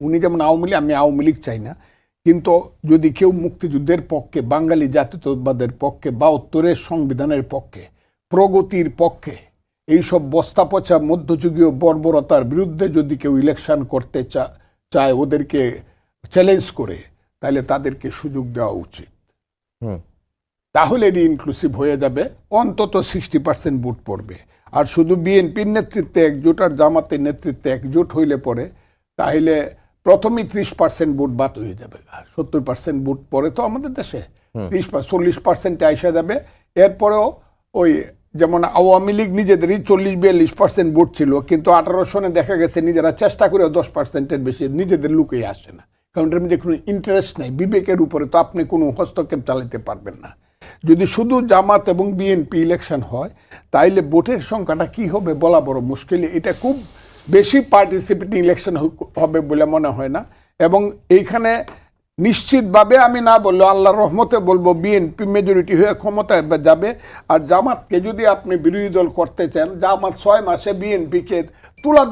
উনি যেমন আওয়ামী লীগ আমি আওয়ামী লীগ চাই না। কিন্তু যদি কেউ মুক্তিযুদ্ধের পক্ষে বাঙালি জাতীয়তাবাদের পক্ষে বা উত্তরের সংবিধানের পক্ষে প্রগতির পক্ষে এইসব বস্তা পচা মধ্যযুগীয় বর্বরতার বিরুদ্ধে যদি কেউ ইলেকশন করতে চা- চায় ওদেরকে চ্যালেঞ্জ করে তাহলে তাদেরকে সুযোগ দেওয়া উচিত। হুম। তাহলে এটি ইনক্লুসিভ হয়ে যাবে অন্তত সিক্সটি পার্সেন্ট ভোট পড়বে। আর শুধু বিএনপির নেতৃত্বে একজোট আর জামাতের নেতৃত্বে একজোট হইলে পরে তাহলে প্রথমেই ত্রিশ পার্সেন্ট ভোট বাদ হয়ে যাবে। সত্তর পার্সেন্ট ভোট পরে তো আমাদের দেশে ত্রিশ চল্লিশ পার্সেন্টে আইসা যাবে। এরপরেও ওই যেমন আওয়ামী লীগ নিজেদেরই চল্লিশ বিয়াল্লিশ পার্সেন্ট ভোট ছিল কিন্তু আঠারো সনে দেখা গেছে নিজেরা চেষ্টা করে দশ পার্সেন্টের বেশি নিজেদের লুকেই আসে না। কারণ এটার মধ্যে কোনো ইন্টারেস্ট নাই। বিবেকের উপরে তো আপনি কোনো হস্তক্ষেপ চালাতে পারবেন না। যদি শুধু জামাত এবং বিএনপি ইলেকশন হয় তাইলে ভোটের সংখ্যাটা কি হবে বলা বড় মুশকিল। এটা খুব বেশি পার্টিসিপেটিং ইলেকশন হবে বলে মনে হয় না। এবং এইখানে নিশ্চিতভাবে আমি না বললেও আল্লাহ রহমতে বলব বিএনপি মেজরিটি হয়ে ক্ষমতায় যাবে। আর জামাতকে যদি আপনি বিরোধী দল করতে চান, জামাত ছয় মাসে বিএনপিকে তুলা